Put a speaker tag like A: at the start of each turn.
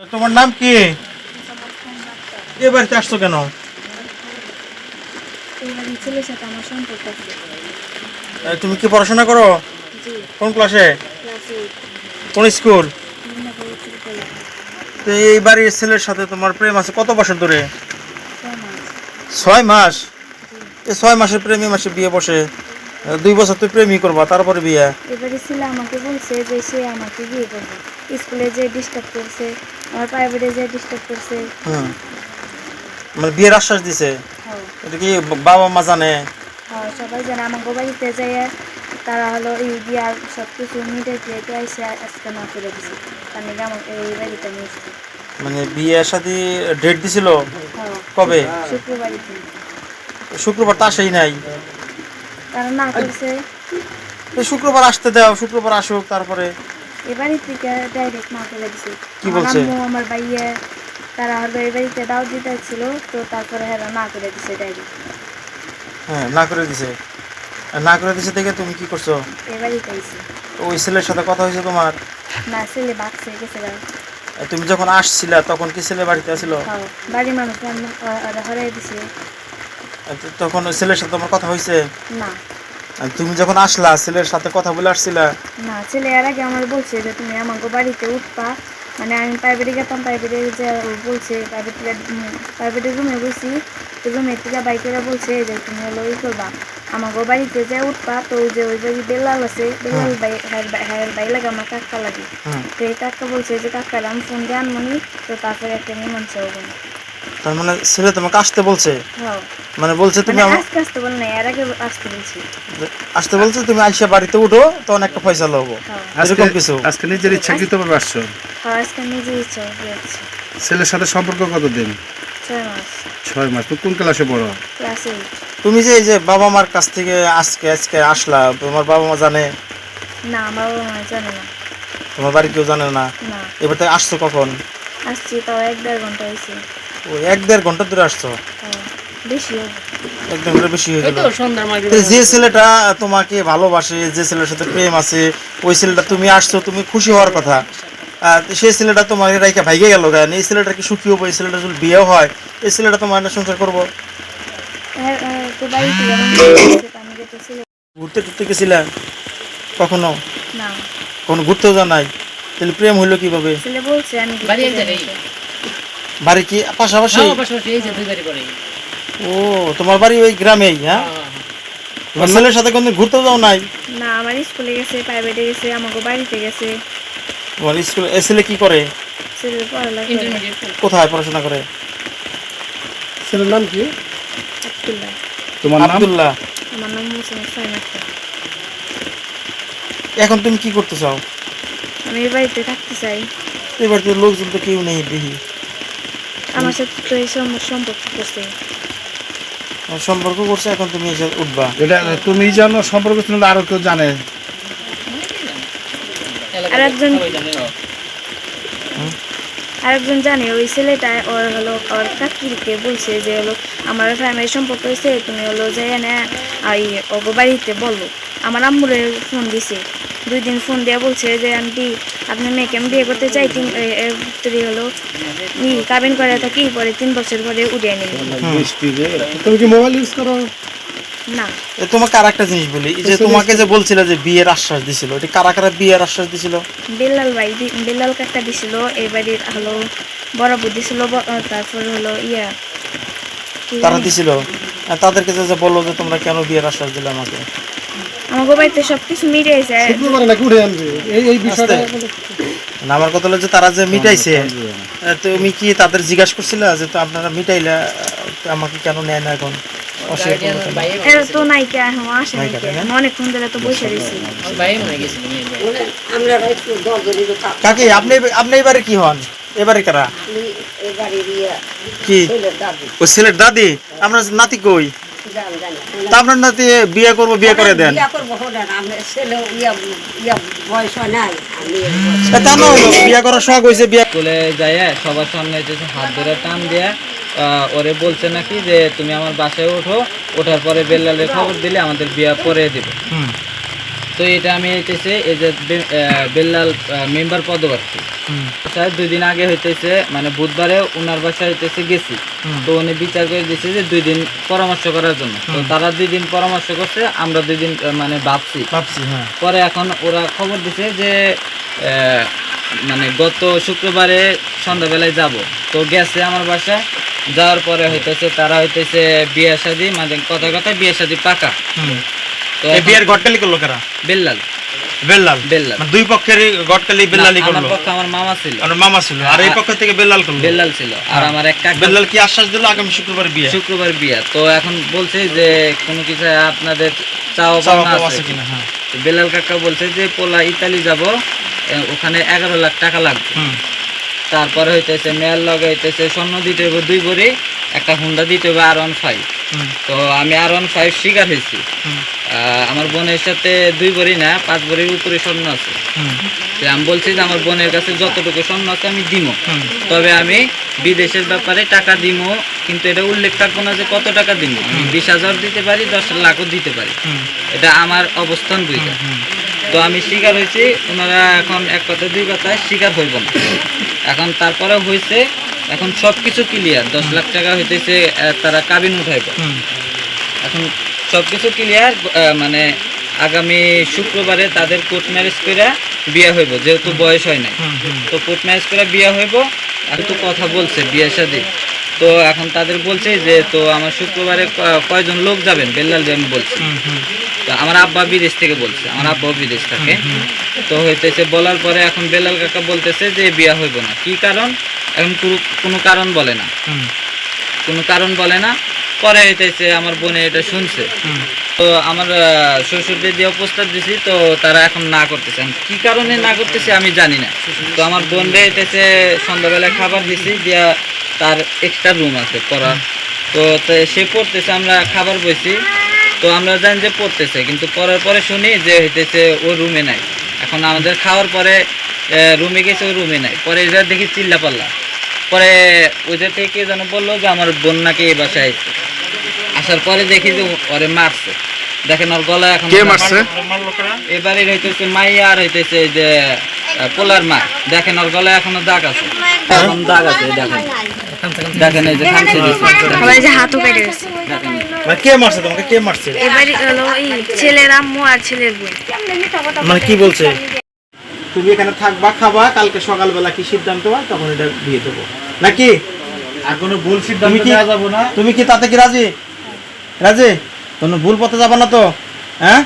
A: তোমার নাম কি? এ বাড়িতে আসছো কেন?
B: এবারে
A: তুমি কি পড়াশোনা করো? কোন ক্লাসে? কোন স্কুল? তো এই বাড়ির ছেলের সাথে তোমার প্রেম আছে কত বছর ধরে?
B: ছয় মাস।
A: এই ছয় মাসের প্রেমী মাসে বিয়ে বসে? দুই বছর তুই প্রেমই করবা তারপরে বিয়ে?
B: এবারে ছেলে আমাকে বলছে যে সে আমাকে বিয়ে করবে। স্কুলে যে ডিস্টার্ব করছে আমার প্রাইভেটে যে ডিস্টার্ব করছে।
A: হুম। মানে বিয়ের আশ্বাস দিছে?
B: হ্যাঁ।
A: এটা কি বাবা মা জানে?
B: হ্যাঁ সবাই জানে। আমাকে বাড়িতে যাই তারা হলো এই বিয়ার সব কিছু মিটে টিয়ে এসে আজকে না করে দিছে। তার নাকি আমাকে এই বাড়িতে নিয়ে
A: মানে বিয়ের সাথে ডেট দিছিল?
B: হ্যাঁ।
A: কবে?
B: শুক্রবাড়িতে
A: শুক্রবার তো আসেই নাই।
B: তারা না করছে।
A: শুক্রবার আসতে দাও শুক্রবার আসুক তারপরে।
B: থেকে ডাইরেক্ট না করে দিছে।
A: কি বলছে?
B: আমার ভাইয়া তারা বাড়িতে দাও দিতে ছিল তো তারপরে হেরা না করে দিছে ডাইরেক্ট
A: হ্যাঁ না করে দিছে। না করে দিছে দেখে তুমি কি করছ?
B: বাড়িতে
A: ওই ছেলের সাথে কথা হয়েছে তোমার?
B: না ছেলে বাচ্চা গেছে।
A: তুমি যখন আসছিলা তখন কি ছেলে বাড়িতে আসছিল
B: হ্যাঁ বাড়ির মানুষ হরাই দিছে।
A: তখন ওই ছেলের সাথে তোমার কথা হয়েছে।
B: না।
A: তুমি যখন আসলা ছেলের সাথে কথা বলে আসছিলা।
B: না ছেলে এর আগে আমার বলছে যে তুমি আমাকে বাড়িতে উঠবা। মানে আমি প্রাইভেটে গেতাম প্রাইভেটে যে বলছে প্রাইভেট প্রাইভেটের রুমে বসি তো রুমের থেকে বাইকেরা বলছে যে তুমি হলো ই করবা। আমাকে বাড়িতে যে উঠবা তো যে ওই বাড়ি বেলাল আছে বেলাল বাই হ্যার বাই- লাগে আমার কাকা লাগে। তো এই কাকা বলছে যে কাকার আমি ফোন দিয়ে আনমনি তো তারপরে একটা হব
A: তার মানে ছেলে তোমাকে আসতে বলছে?
B: হ্যাঁ।
A: মানে বলছে তুমি
B: মানে আসতে বল না এর আগে আসতে বলছি।
A: আসতে বলছে তুমি আইসা বাড়িতে উঠো তখন একটা ফয়সালা হব
B: হ্যাঁ।
A: এরকম কিছু।
C: আজকে নিজের ইচ্ছাকৃতভাবে আসছো
B: হ্যাঁ আজকে নিজে ইচ্ছা
C: ছেলের সাথে সম্পর্ক কতদিন?
B: ছয় মাস।
C: ছয় মাস। তুমি কোন ক্লাসে পড়ো?
B: ক্লাস
A: তুমি যে এই যে বাবা মার কাছ থেকে আজকে আজকে আসলা তোমার বাবা মা জানে?
B: না আমার বাবা মা জানে না।
A: তোমার বাড়ি কেউ জানে না?
B: না।
A: এবার তাই আসছো কখন?
B: আসছি তাও এক দেড় ঘণ্টা হয়েছে
A: ওই এক দেড় ঘণ্টা ধরে আসছো?
B: বেশি
A: ঘণ্টা বেশি হয়ে গেল। যে ছেলেটা তোমাকে ভালোবাসে যে ছেলের সাথে প্রেম আছে ওই ছেলেটা তুমি আসছো তুমি খুশি হওয়ার কথা। আর সেই ছেলেটা রাইকা ভাইগে গেল কেন এই ছেলেটা কি সুখী হব? এই ছেলেটা যদি বিয়ে হয় এই ছেলেটা তোমার সংসার করব?
B: হ্যাঁ, হ্যাঁ,
A: ঘুরতে টুরতে গেছিলেন কখনো?
B: না।
A: কোনো ঘুরতেও যা নাই? তাহলে প্রেম হইল কীভাবে
B: ছেলে বলছে আমি ঘুরতে
D: বাড়ি
A: কি? পাশাপাশি?
D: হ্যাঁ।
A: ও তোমার বাড়ি ওই গ্রামেই হ্যাঁ?
D: হ্যাঁ, হ্যাঁ।
A: তোমার ছেলের সাথে কোনো ঘুরতেও যাও নাই?
B: না আমার স্কুলে গেছে প্রাইভেটে গেছে আমাকে বাড়িতে গেছে।
A: তোমার স্কুল এ ছেলে কি করে। কোথায় পড়াশোনা করে?
C: ছেলের নাম কি?
B: আব্দুল্লাহ।
C: তোমার নাম?
A: আব্দুল্লাহ।
B: আমার নাম
A: এখন তুমি কি করতে চাও?
B: আমি এই বাড়িতে থাকতে চাই।
A: এবার তো লোকজন তো কেউ নেই দেখি।
B: আমার সাথে তো এই সম্পর্ক করছে।
A: সম্পর্ক করছে এখন তুমি এসে উঠবা।
C: এটা তুমি জানো সম্পর্ক না আরও কেউ জানে।
B: আর একজন- আরেকজন জানে ওই ছেলেটা ওর হলো ওর কাকিকে বলছে যে হলো আমার ফ্যামিলি সম্পর্ক হয়েছে তুমি হলো যে না এই ওগো বাড়িতে বলো। আমার আম্মুরে ফোন দিছে। দুই দিন ফোন দিয়ে বলছে যে আন্টি আপনার মেয়েকে আমি বিয়ে করতে চাই তিন ভিতরে হলো। ই কাবিন করে থাকি পরে তিন বছর পরে উড়িয়ে নিল
C: তুমি কি মোবাইল ইউজ করো?
B: না।
A: এ তোমাকে আর একটা জিনিস বলি যে তোমাকে যে বলছিল যে বিয়ের আশ্বাস দিছিল এটা কারা কারা বিয়ের আশ্বাস দিছিল?
B: ভাই কাকা দিছিল এই বাড়ির হলো বড় বুদ্ধি তারপর হলো ইয়া
A: তারা দিছিল? তাদেরকে যে বলল যে তোমরা কেন বিয়ের আশ্বাস দিলে আমাকে?
B: আমাকে বাড়িতে সব কিছু মিটে গেছে
A: আস্তে। না, আমার কথা হলো যে তারা যে মিটাইছে তুমি কি তাদের জিজ্ঞাসা করছিলে যে তো আপনারা মিটাইলে আমাকে কেন নেয় না এখন?
D: মনে
B: এখন আসে? অনেকক্ষণ ধরে তো বসে রয়েছি।
D: মনে।
A: কাকি আপনি আপনি এবারে কি হন? এবারে কারা? কি? ও ছেলের দাদি? আমরা নাতি কই? তা আপনার নাতি বিয়ে করব বিয়ে করে দেন।
E: বিয়া
A: তা না করার শখ হয়েছে বিয়ে
F: স্কুলে যায় সবার সামনে যে হাত ধরে টান দিয়ে আহ, ওরে বলছে নাকি যে তুমি আমার বাসায় ওঠো ওঠার পরে বেল্লালে খবর দিলে আমাদের বিয়ে করে দিব।
A: হুম।
F: তো এটা আমি হইতেছে এই যে বেল্লাল মেম্বার পদপ্রার্থী।
A: হুম।
F: বাসায় দুই দিন আগে হইতেছে মানে বুধবারে ওনার বাসায় হইতেছে গেছি। তো উনি বিচার করে দিয়েছে যে দুই দিন পরামর্শ করার জন্য। তো তারা দুই দিন পরামর্শ করছে আমরা দুই দিন মানে ভাবছি।
A: ভাবছি হ্যাঁ।
F: পরে এখন ওরা খবর দিছে যে মানে গত শুক্রবারে সন্ধ্যাবেলায় যাব। তো গেছে আমার বাসায় যাওয়ার পরে হইতেছে তারা হইতেছে বিয়ে শাদি মানে কথা কথা বিয়ে শাদি পাকা।
A: এই বিয়ের গটকালি করল কারা?
F: বেল্লাল।
A: বেল্লাল?
F: বেল্লাল।
A: মানে দুই পক্ষেরই গটকালি বেল্লালি
F: না, আমার
A: করল।
F: পক্ষে আমার মামা ছিল।
A: আর মামা ছিল। আর এই পক্ষ থেকে বেল্লাল করল।
F: বেল্লাল ছিল। আর আমার এক কাকা
A: বেল্লাল কি আশ্বাস দিল আগামী শুক্রবার বিয়ে?
F: শুক্রবার বিয়া। তো এখন বলছে যে কোনো কিছু আপনাদের পাওনা
A: পাওয়া
F: আছে
A: কিনা হ্যাঁ।
F: বেলাল কাকা বলছে যে পোলা ইতালি যাব ওখানে এগারো লাখ টাকা লাগবে। তারপরে হইতেছে মেয়ার লগে হইতেছে স্বর্ণ দিতে হবে দুই ভরি একটা হুন্ডা দিতে হবে আর ওয়ান ফাইভ। তো আমি আর ওয়ান ফাইভ শিকার হয়েছি। আমার বোনের সাথে দুই ভরি না পাঁচ ভরির উপরে স্বর্ণ আছে। আমি বলছি যে আমার বোনের কাছে যতটুকু স্বর্ণ আছে আমি দিব তবে আমি বিদেশের ব্যাপারে টাকা দিব কিন্তু এটা উল্লেখ থাকব না যে কত টাকা দিব আমি বিশ হাজার দিতে পারি দশ লাখও দিতে পারি। এটা আমার অবস্থান বুঝা তো আমি শিকার হয়েছি ওনারা এখন এক কথা দুই কথায় শিকার হইব না। এখন তারপরে হয়েছে এখন সব কিছু ক্লিয়ার দশ লাখ টাকা হইতেছে তারা কাবিন উঠাইব। এখন সব কিছু ক্লিয়ার মানে আগামী শুক্রবারে তাদের কোর্ট ম্যারেজ করে বিয়ে হইব যেহেতু বয়স হয় নাই। তো কোর্ট ম্যারেজ করে বিয়ে হইব এখন তো কথা বলছে বিয়ে শাদী। তো এখন তাদের বলছে যে তো আমার শুক্রবারে কয়জন লোক যাবেন? বেল্লাল যে আমি বলছি। তো আমার আব্বা বিদেশ থেকে বলছে আমার আব্বাও বিদেশ থাকে। তো হইতেছে বলার পরে এখন বেলাল কাকা বলতেছে যে বিয়া হইব না। কি কারণ? এখন কোনো কারণ বলে না। কোনো কারণ বলে না। পরে হইতেছে আমার বোনে এটা শুনছে। তো আমার শ্বশুরদের দিয়ে প্রস্তাব দিছি তো তারা এখন না করতেছে। কি কারণে না করতেছে আমি জানি না। তো আমার বোন রে হইতেছে সন্ধ্যাবেলায় খাবার দিছি দিয়া তার এক্সট্রা রুম আছে পড়ার তো সে পড়তেছে আমরা খাবার বইছি। তো আমরা জানি যে পড়তেছে কিন্তু পড়ার পরে শুনি যে হইতেছে ও রুমে নাই। এখন আমাদের খাওয়ার পরে রুমে গেছে ও রুমে নাই। পরে এবার দেখি চিল্লা পাল্লা পরে ওইদের থেকে কে যেন বলল যে আমার বোন নাকি এই বাসায় আসার পরে দেখি যে ওরে মারছে। দেখেন ওর গলা এখন
C: কে মারছে?
F: এবারে হইতেছে মাইয়া আর হইতেছে এই যে পোলার মা। দেখেন ওর গলায় এখনও দাগ আছে। এখন দাগ আছে দেখেন। দেখেন এই যে খামছে
B: এই যে হাতও কেটে গেছে
A: মানে কে মারছে তোমাকে? কে মারছে?
B: এবারে হলো এই ছেলের আম্মু আর ছেলের বোন
A: মানে কি বলছে? তুমি এখানে থাকবা খাবা কালকে সকালবেলা কি সিদ্ধান্ত হয়? তখন এটা দিয়ে দেবো। নাকি?
C: আর কোনো ভুল সিদ্ধান্ত
A: কি
C: নেওয়া যাব না।
A: তুমি কি তাতে কি রাজি? রাজে কোনো ভুল পথে যাবা না তো? হ্যাঁ?